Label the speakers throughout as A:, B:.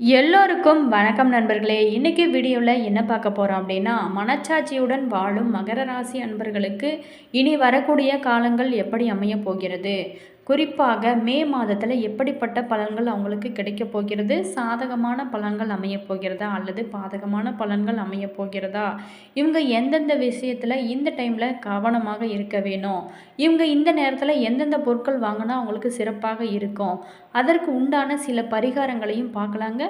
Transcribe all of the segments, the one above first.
A: எல்லோருக்கும் வணக்கம் நண்பர்களே. இன்றைக்கி வீடியோவில் என்ன பார்க்க போகிறோம் அப்படின்னா மனச்சாட்சியுடன் வாழும் மகர ராசி அன்பர்களுக்கு இனி வரக்கூடிய காலங்கள் எப்படி அமையப் போகிறது? குறிப்பாக மே மாதத்தில் எப்படிப்பட்ட பலன்கள் அவங்களுக்கு கிடைக்கப் போகிறது? சாதகமான பலன்கள் அமையப் போகிறதா? அல்லது பாதகமான பலன்கள் அமையப் போகிறதா? இவங்க எந்தெந்த விஷயத்தில் இந்த டைமில் கவனமாக இருக்க வேணும்? இவங்க இந்த நேரத்தில் எந்தெந்த பொருட்கள் வாங்கினா அவங்களுக்கு சிறப்பாக இருக்கும்? அதற்கு உண்டான சில பரிகாரங்களையும் பார்க்கலாங்க.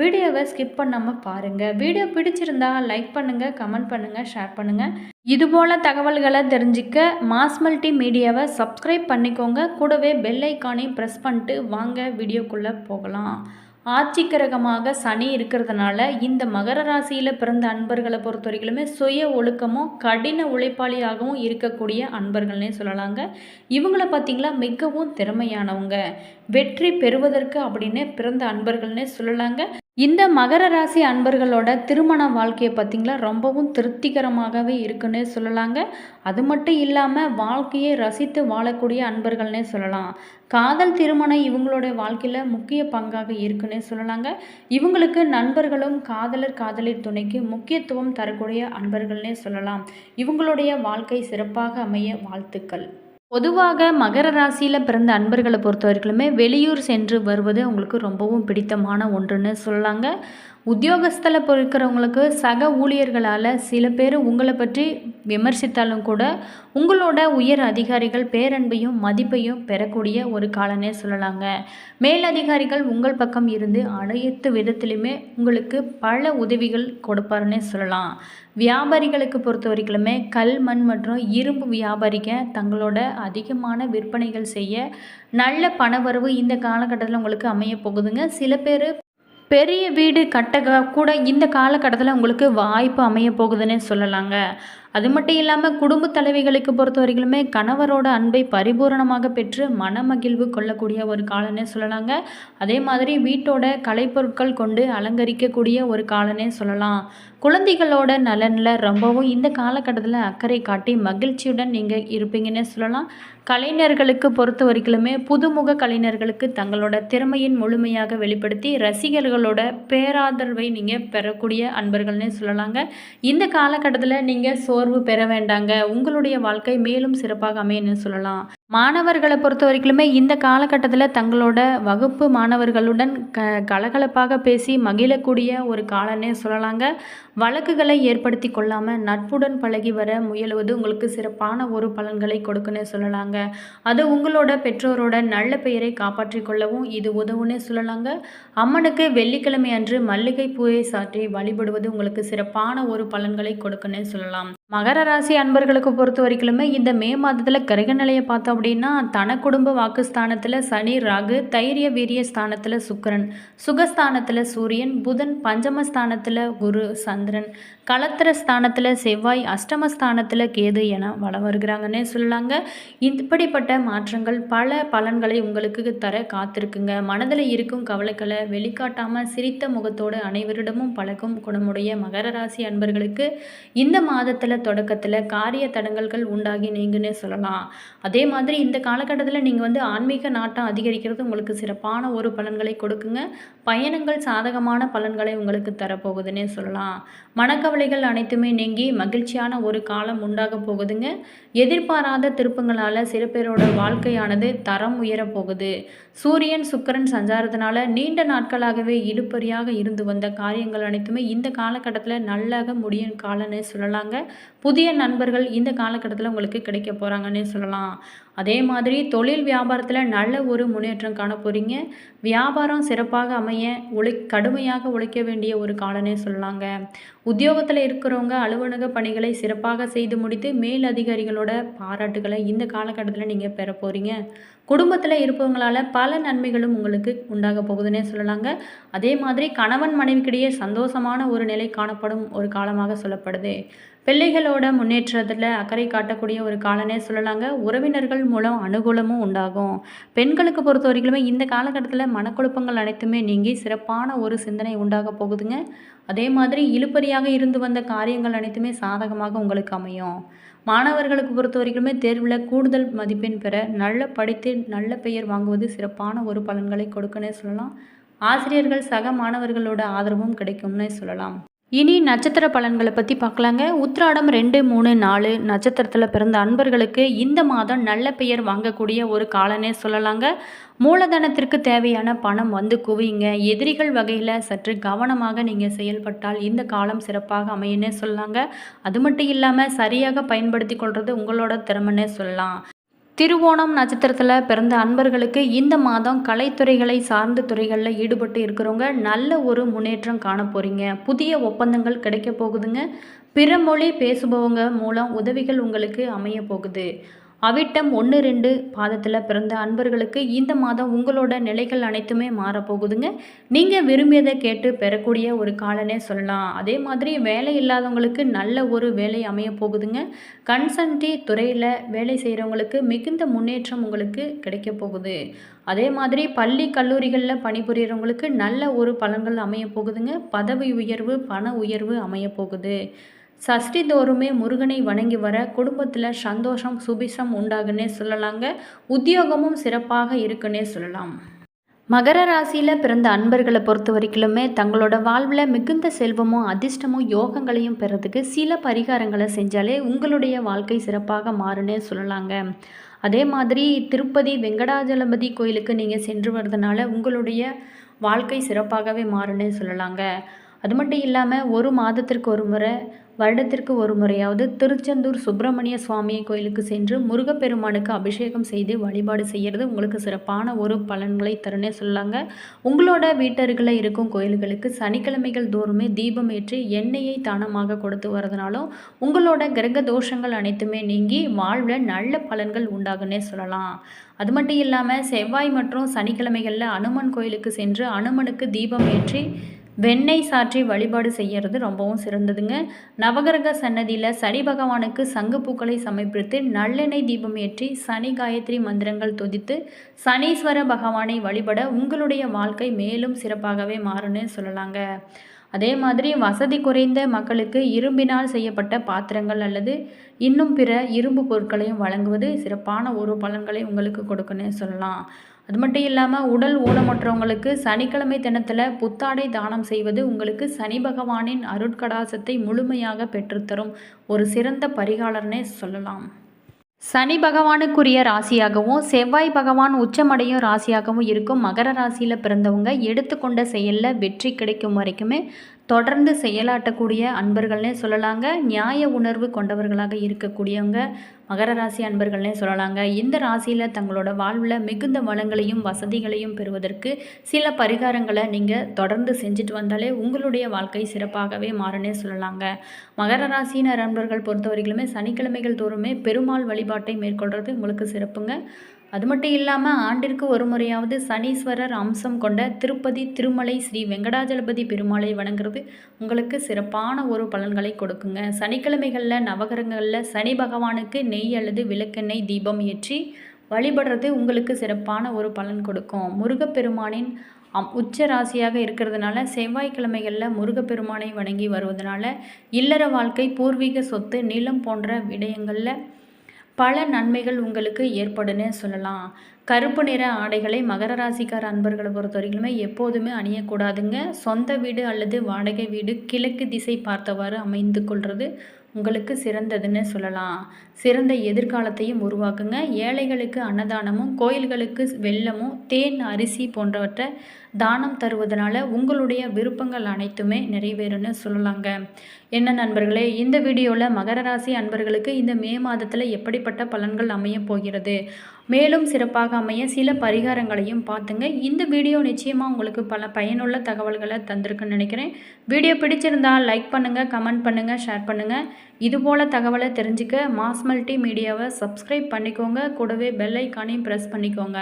A: வீடியோவை ஸ்கிப் பண்ணாமல் பாருங்கள் வீடியோ பிடிச்சிருந்தா லைக் பண்ணுங்கள் கமெண்ட் பண்ணுங்கள் ஷேர் பண்ணுங்கள் இதுபோல் தகவல்களை தெரிஞ்சுக்க மாஸ் மல்டி மீடியாவை சப்ஸ்கிரைப் பண்ணிக்கோங்க. கூடவே பெல் ஐக்கானையும் ப்ரெஸ் பண்ணிட்டு வாங்க வீடியோக்குள்ளே போகலாம். ஆட்சி கிரகமாக சனி இருக்கிறதுனால இந்த மகர ராசியில் பிறந்த அன்பர்களை பொறுத்த வரைக்குமே சுய ஒழுக்கமும் கடின உழைப்பாளியாகவும் இருக்கக்கூடிய அன்பர்கள்னே சொல்லலாங்க. இவங்கள பார்த்திங்களா மிகவும் திறமையானவங்க. வெற்றி பெறுவதற்கு அப்படின்னு பிறந்த அன்பர்கள்னே சொல்லலாங்க. இந்த மகர ராசி அன்பர்களோட திருமண வாழ்க்கையை பார்த்திங்களா ரொம்பவும் திருப்திகரமாகவே இருக்குன்னே சொல்லலாங்க. அது மட்டும் இல்லாமல் வாழ்க்கையை ரசித்து வாழக்கூடிய அன்பர்கள்னே சொல்லலாம். காதல் திருமணம் இவங்களுடைய வாழ்க்கையில் முக்கிய பங்காக இருக்குன்னே சொல்லலாங்க. இவங்களுக்கு நண்பர்களும் காதலர் காதலி துணைக்கு முக்கியத்துவம் தரக்கூடிய அன்பர்கள்னே சொல்லலாம். இவங்களுடைய வாழ்க்கை சிறப்பாக அமைய வாழ்த்துக்கள். பொதுவாக மகர ராசியில் பிறந்த அன்பர்களை பொறுத்த வரைக்குமே வெளியூர் சென்று வருவது அவங்களுக்கு ரொம்பவும் பிடித்தமான ஒன்றுன்னு சொல்லலாங்க. உத்தியோகஸ்தில் இருக்கிறவங்களுக்கு சக ஊழியர்களால் சில பேர் உங்களை பற்றி விமர்சித்தாலும் கூட உங்களோட உயர் அதிகாரிகள் பேரன்பையும் மதிப்பையும் பெறக்கூடிய ஒரு காலனே சொல்லலாங்க. மேலதிகாரிகள் உங்கள் பக்கம் இருந்து அனைத்து விதத்திலுமே உங்களுக்கு பல உதவிகள் கொடுப்பாருன்னே சொல்லலாம். வியாபாரிகளுக்கு பொறுத்த வரைக்குமே கல் மண் மற்றும் இரும்பு வியாபாரிக்க தங்களோட அதிகமான விற்பனைகள் செய்ய நல்ல பணவரவு இந்த காலகட்டத்தில் உங்களுக்கு அமைய போகுதுங்க. சில பேர் பெரிய வீடு கட்ட கூட இந்த காலகட்டத்தில் உங்களுக்கு வாய்ப்பு அமைய போகுதுன்னு சொல்லலாங்க. அது மட்டும் இல்லாமல் குடும்ப தலைவிகளுக்கு பொறுத்த வரைக்குமே கணவரோட அன்பை பரிபூரணமாக பெற்று மனமகிழ்வு கொள்ளக்கூடிய ஒரு காலனே சொல்லலாங்க. அதே மாதிரி வீட்டோட கலைப்பொருட்கள் கொண்டு அலங்கரிக்கக்கூடிய ஒரு காலனே சொல்லலாம். குழந்தைகளோட நலனில் ரொம்பவும் இந்த காலகட்டத்தில் அக்கறை காட்டி மகிழ்ச்சியுடன் நீங்கள் இருப்பீங்கன்னே சொல்லலாம். கலைஞர்களுக்கு பொறுத்த வரைக்குமே புதுமுக கலைஞர்களுக்கு தங்களோட திறமையின் முழுமையாக வெளிப்படுத்தி ரசிகர்களோட பேராதரவை நீங்கள் பெறக்கூடிய அன்பர்கள்னே சொல்லலாங்க. இந்த காலகட்டத்தில் நீங்கள் சோர்வு பெற வேண்டாங்க. உங்களுடைய வாழ்க்கை மேலும் சிறப்பாக அமையன்னு சொல்லலாம். மாணவர்களை பொறுத்த வரைக்குமே இந்த காலகட்டத்தில் தங்களோட வகுப்பு மாணவர்களுடன் க கலகலப்பாக பேசி மகிழக்கூடிய ஒரு காலன்னே சொல்லலாங்க. வழக்குகளை ஏற்படுத்தி கொள்ளாமல் நட்புடன் பழகி வர முயலுவது உங்களுக்கு சிறப்பான ஒரு பலன்களை கொடுக்குன்னே சொல்லலாங்க. அது உங்களோட பெற்றோரோட நல்ல பெயரை காப்பாற்றி கொள்ளவும் இது உதவுன்னே சொல்லலாங்க. அம்மனுக்கு வெள்ளிக்கிழமை அன்று மல்லிகை பூவை சாற்றி வழிபடுவது உங்களுக்கு சிறப்பான ஒரு பலன்களை கொடுக்குன்னே சொல்லலாம். மகர ராசி அன்பர்களுக்கு பொறுத்த வரைக்குமே இந்த மே மாதத்தில் கிரக நிலையை பார்த்தோம் அப்படின்னா தன குடும்ப வாக்குஸ்தானத்தில் சனி ராகு தைரிய வீரிய ஸ்தானத்தில் சுக்கரன் சுகஸ்தானத்தில் சூரியன் புதன் பஞ்சமஸ்தானத்தில் குரு சந்திரன் களத்திர ஸ்தானத்தில் செவ்வாய் அஷ்டமஸ்தானத்தில் கேது என வளம் வருகிறாங்கன்னே சொல்லலாங்க. இப்படிப்பட்ட மாற்றங்கள் பல பலன்களை உங்களுக்கு தர காத்திருக்குங்க. மனதில் இருக்கும் கவலைகளை வெளிக்காட்டாமல் சிரித்த முகத்தோடு அனைவரிடமும் பழகும் குணமுடைய மகர ராசி அன்பர்களுக்கு இந்த மாதத்தில் தொடக்கத்தில் காரிய தடங்கல்கள் உண்டாகி நீங்கன்னே சொல்லலாம். அதே மாதிரி இந்த காலகட்டத்தில் நீங்கள் வந்து ஆன்மீக நாட்டம் அதிகரிக்கிறது உங்களுக்கு சிறப்பான ஒரு பலன்களை கொடுக்குங்க. பயணங்கள் சாதகமான பலன்களை உங்களுக்கு தரப்போகுதுன்னே சொல்லலாம். மனக்கவலைகள் அனைத்துமே நீங்கி மகிழ்ச்சியான ஒரு காலம் உண்டாக போகுதுங்க. எதிர்பாராத திருப்பங்களால் சில பேரோட வாழ்க்கையானது தரம் உயரப் போகுது. சூரியன் சுக்கரன் சஞ்சாரத்தினால நீண்ட நாட்களாகவே இழுப்பறியாக இருந்து வந்த காரியங்கள் அனைத்துமே இந்த காலகட்டத்தில் நல்லாக முடியும் காலன்னு சொல்லலாங்க. புதிய நண்பர்கள் இந்த காலகட்டத்தில் உங்களுக்கு கிடைக்க போகிறாங்கன்னே சொல்லலாம். அதே மாதிரி தொழில் வியாபாரத்தில் நல்ல ஒரு முன்னேற்றம் காண போகிறீங்க வியாபாரம் சிறப்பாக அமைய உழை கடுமையாக உழைக்க வேண்டிய ஒரு காலனே சொல்லலாங்க. உத்தியோகத்தில் இருக்கிறவங்க அலுவலக பணிகளை சிறப்பாக செய்து முடித்து மேல் அதிகாரிகளோட பாராட்டுகளை இந்த காலகட்டத்தில் நீங்கள் பெற போகிறீங்க குடும்பத்தில் இருப்பவங்களால் பல நன்மைகளும் உங்களுக்கு உண்டாக போகுதுன்னே சொல்லலாங்க. அதே மாதிரி கணவன் மனைவிக்கிடையே சந்தோஷமான ஒரு நிலை காணப்படும் ஒரு காலமாக சொல்லப்படுது. பிள்ளைகளோட முன்னேற்றத்தில் அக்கறை காட்டக்கூடிய ஒரு காலனே சொல்லலாங்க. உறவினர்கள் மூலம் அனுகூலமும் உண்டாகும். பெண்களுக்கு பொறுத்த வரைக்குமே இந்த காலகட்டத்தில் மனக்குழப்பங்கள் அனைத்துமே நீங்கி சிறப்பான ஒரு சிந்தனை உண்டாக போகுதுங்க. அதே மாதிரி இழுப்பறியாக இருந்து வந்த காரியங்கள் அனைத்துமே சாதகமாக உங்களுக்கு அமையும். மாணவர்களுக்கு பொறுத்த வரைக்குமே தேர்வில் கூடுதல் மதிப்பெண் பெற நல்ல படித்து நல்ல பெயர் வாங்குவது சிறப்பான ஒரு பலன்களை கொடுக்குன்னே சொல்லலாம். ஆசிரியர்கள் சக மாணவர்களோட ஆதரவும் கிடைக்கும்னே சொல்லலாம். இனி நட்சத்திர பலன்களை பற்றி பார்க்கலாங்க. உத்திராடம் ரெண்டு மூணு நாலு நட்சத்திரத்தில் பிறந்த அன்பர்களுக்கு இந்த மாதம் நல்ல பெயர் வாங்கக்கூடிய ஒரு காலனே சொல்லலாங்க. மூலதனத்திற்கு தேவையான பணம் வந்து குவியுங்க. எதிரிகள் வகையில் சற்று கவனமாக நீங்கள் செயல்பட்டால் இந்த காலம் சிறப்பாக அமையுன்னே சொல்லலாங்க. அது மட்டும் இல்லாமல் சரியாக பயன்படுத்தி கொள்வது உங்களோட திறமைன்னே சொல்லலாம். திருவோணம் நட்சத்திரத்தில் பிறந்த அன்பர்களுக்கு இந்த மாதம் கலைத்துறைகளை சார்ந்த துறைகளில் ஈடுபட்டு இருக்கிறவங்க நல்ல ஒரு முன்னேற்றம் காண போகிறீங்க புதிய ஒப்பந்தங்கள் கிடைக்க போகுதுங்க. பிற மொழி பேசுபவங்க மூலம் உதவிகள் உங்களுக்கு அமைய போகுது. அவிட்டம் ஒன்று ரெண்டு பாதத்தில் பிறந்த அன்பர்களுக்கு இந்த மாதம் உங்களோட நிலைகள் அனைத்துமே மாறப்போகுதுங்க நீங்கள் விரும்பியதை கேட்டு பெறக்கூடிய ஒரு காலனே சொல்லலாம். அதே மாதிரி வேலை இல்லாதவங்களுக்கு நல்ல ஒரு வேலை அமைய போகுதுங்க. கன்சன்டி துறையில் வேலை செய்கிறவங்களுக்கு மிகுந்த முன்னேற்றம் உங்களுக்கு கிடைக்க போகுது. அதே மாதிரி பள்ளி கல்லூரிகளில் பணிபுரியறவங்களுக்கு நல்ல ஒரு பலன்கள் அமைய போகுதுங்க. பதவி உயர்வு பண உயர்வு அமைய போகுது. சஷ்டி தோறுமே முருகனை வணங்கி வர குடும்பத்தில் சந்தோஷம் சுபிசம் உண்டாகுன்னே சொல்லலாங்க. உத்தியோகமும் சிறப்பாக இருக்குன்னே சொல்லலாம். மகர ராசியில் பிறந்த அன்பர்களை பொறுத்த வரைக்குமே தங்களோட வாழ்வில் மிகுந்த செல்வமும் அதிர்ஷ்டமும் யோகங்களையும் பெறதுக்கு சில பரிகாரங்களை செஞ்சாலே உங்களுடைய வாழ்க்கை சிறப்பாக மாறுன்னே சொல்லலாங்க. அதே மாதிரி திருப்பதி வெங்கடாஜலபதி கோயிலுக்கு நீங்கள் சென்று வர்றதுனால உங்களுடைய வாழ்க்கை சிறப்பாகவே மாறுன்னே சொல்லலாங்க. அது மட்டும் இல்லாமல் ஒரு மாதத்திற்கு ஒரு முறை வருடத்திற்கு ஒரு முறையாவது திருச்செந்தூர் சுப்பிரமணிய சுவாமி கோயிலுக்கு சென்று முருகப்பெருமானுக்கு அபிஷேகம் செய்து வழிபாடு செய்கிறது உங்களுக்கு சிறப்பான ஒரு பலன்களை தருனே சொல்லாங்க உங்களோட வீட்டருகில் இருக்கும் கோயில்களுக்கு சனிக்கிழமைகள் தோறுமே தீபம் ஏற்றி எண்ணெயை தானமாக கொடுத்து வரதுனாலும் உங்களோட கிரக தோஷங்கள் அனைத்துமே நீங்கி வாழ்வில் நல்ல பலன்கள் உண்டாகுன்னே சொல்லலாம். அது மட்டும் இல்லாமல் செவ்வாய் மற்றும் சனிக்கிழமைகளில் அனுமன் கோயிலுக்கு சென்று அனுமனுக்கு தீபம் ஏற்றி வெண்ணெய் சாற்றி வழிபாடு செய்கிறது ரொம்பவும் சிறந்ததுங்க. நவகிரக சன்னதியில் சனி பகவானுக்கு சங்கு பூக்களை சமர்ப்பித்து நல்லெண்ணெய் தீபம் ஏற்றி சனி காயத்ரி மந்திரங்கள் துதித்து சனீஸ்வர பகவானை வழிபட உங்களுடைய வாழ்க்கை மேலும் சிறப்பாகவே மாறும்னு சொல்லலாங்க. அதே மாதிரி வசதி குறைந்த மக்களுக்கு இரும்பினால் செய்யப்பட்ட பாத்திரங்கள் அல்லது இன்னும் பிற இரும்பு பொருட்களையும் வழங்குவது சிறப்பான ஒரு பலன்களை உங்களுக்கு கொடுக்குன்னு சொல்லலாம். அது மட்டும் இல்லாமல் உடல் ஊனமற்றவங்களுக்கு சனிக்கிழமை தினத்தில் புத்தாடை தானம் செய்வது உங்களுக்கு சனி பகவானின் அருட்கடாசத்தை முழுமையாக பெற்றுத்தரும். ஒரு சிறந்த பரிகாலர்னே சொல்லலாம். சனி பகவானுக்குரிய ராசியாகவும் செவ்வாய் பகவான் உச்சமடையும் ராசியாகவும் இருக்கும் மகர ராசியில் பிறந்தவங்க எடுத்துக்கொண்ட செயலில் வெற்றி கிடைக்கும் வரைக்குமே தொடர்ந்து செயலாட்டக்கூடிய அன்பர்கள்னே சொல்லலாங்க. நியாய உணர்வு கொண்டவர்களாக இருக்கக்கூடியவங்க. மகர ராசி அன்பர்கள்னே சொல்லலாங்க. இந்த ராசியில் தங்களோட வாழ்வில் மிகுந்த வளங்களையும் வசதிகளையும் பெறுவதற்கு சில பரிகாரங்களை நீங்கள் தொடர்ந்து செஞ்சுட்டு வந்தாலே உங்களுடைய வாழ்க்கை சிறப்பாகவே மாறுனே சொல்லலாங்க. மகர ராசியினர் அன்பர்கள் பொறுத்தவரையிலுமே சனிக்கிழமைகள் தோறுமே பெருமாள் வழிபாட்டை மேற்கொள்வது உங்களுக்கு சிறப்புங்க. அது மட்டும் இல்லாமல் ஆண்டிற்கு ஒரு முறையாவது சனீஸ்வரர் அம்சம் கொண்ட திருப்பதி திருமலை ஸ்ரீ வெங்கடாஜலபதி பெருமாளை வணங்குறது உங்களுக்கு சிறப்பான ஒரு பலன்களை கொடுக்குங்க. சனிக்கிழமைகளில் நவகரங்களில் சனி பகவானுக்கு நெய் அல்லது விளக்கெண்ணெய் தீபம் ஏற்றி வழிபடுறது உங்களுக்கு சிறப்பான ஒரு பலன் கொடுக்கும். முருகப்பெருமானின் அம் உச்ச ராசியாக இருக்கிறதுனால செவ்வாய்க்கிழமைகளில் முருகப்பெருமானை வணங்கி வருவதனால இல்லற வாழ்க்கை பூர்வீக சொத்து நிலம் போன்ற விடயங்களில் பல நன்மைகள் உங்களுக்கு ஏற்படுன்னு சொல்லலாம். கருப்பு நிற ஆடைகளை மகர ராசிக்கார அன்பர்களை பொறுத்த வரைக்குமே எப்போதுமே அணியக்கூடாதுங்க. சொந்த வீடு அல்லது வாடகை வீடு கிழக்கு திசை பார்த்தவாறு அமைந்து கொள்வது உங்களுக்கு சிறந்ததுன்னு சொல்லலாம். சிறந்த எதிர்காலத்தையும் உருவாக்குங்க. ஏழைகளுக்கு அன்னதானமும் கோயில்களுக்கு வெள்ளமும் தேன் அரிசி போன்றவற்றை தானம் தருவதனால உங்களுடைய விருப்பங்கள் அனைத்துமே நிறைவேறும்னு சொல்லலாங்க. என்ன நண்பர்களே இந்த வீடியோவில் மகர ராசி அன்பர்களுக்கு இந்த மே மாதத்தில் எப்படிப்பட்ட பலன்கள் அமைய போகிறது? மேலும் சிறப்பாக அமைய சில பரிகாரங்களையும் பார்த்துங்க. இந்த வீடியோ நிச்சயமாக உங்களுக்கு பல பயனுள்ள தகவல்களை தந்திருக்குன்னு நினைக்கிறேன். வீடியோ பிடிச்சிருந்தால் லைக் பண்ணுங்கள் கமெண்ட் பண்ணுங்கள் ஷேர் பண்ணுங்கள் இதுபோல் தகவலை தெரிஞ்சுக்க மாஸ் மல்டி மீடியாவை சப்ஸ்கிரைப் பண்ணிக்கோங்க. கூடவே பெல் ஐக்கானையும் ப்ரெஸ் பண்ணிக்கோங்க.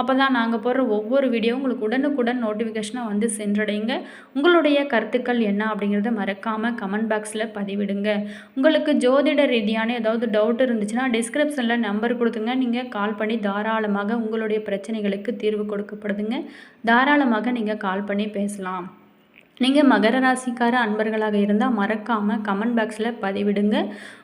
A: அப்போ தான் நாங்கள் போடுற ஒவ்வொரு வீடியோ உங்களுக்கு உடனுக்குடன் நோட்டிஃபிகேஷனாக வந்து சென்றடைங்க உங்களுடைய கருத்துக்கள் என்ன அப்படிங்கிறத மறக்காமல் கமெண்ட் பாக்ஸில் பதிவிடுங்க. உங்களுக்கு ஜோதிட ரீதியான ஏதாவது டவுட் இருந்துச்சுன்னா டிஸ்கிரிப்ஷனில் நம்பர் கொடுத்துங்க. நீங்கள் கால் பண்ணி தாராளமாக உங்களுடைய பிரச்சனைகளுக்கு தீர்வு கொடுக்கப்படுதுங்க. தாராளமாக நீங்கள் கால் பண்ணி பேசலாம். நீங்கள் மகர ராசிக்கார அன்பர்களாக இருந்தால் மறக்காமல் கமெண்ட் பாக்ஸில் பதிவிடுங்க.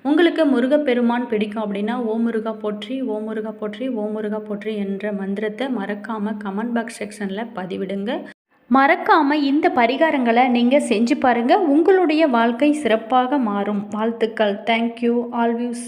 A: உங்களுக்கு முருகப்பெருமான் பிடிக்கும் அப்படின்னா ஓ முருகா போற்றி ஓ முருகா போற்றி ஓ முருகா போற்றி என்ற மந்திரத்தை மறக்காமல் கமெண்ட் பாக்ஸ் செக்ஷனில் பதிவிடுங்க. மறக்காமல் இந்த பரிகாரங்களை நீங்கள் செஞ்சு பாருங்கள் உங்களுடைய வாழ்க்கை சிறப்பாக மாறும். வாழ்த்துக்கள். தேங்க்யூ ஆல்வியூஸ்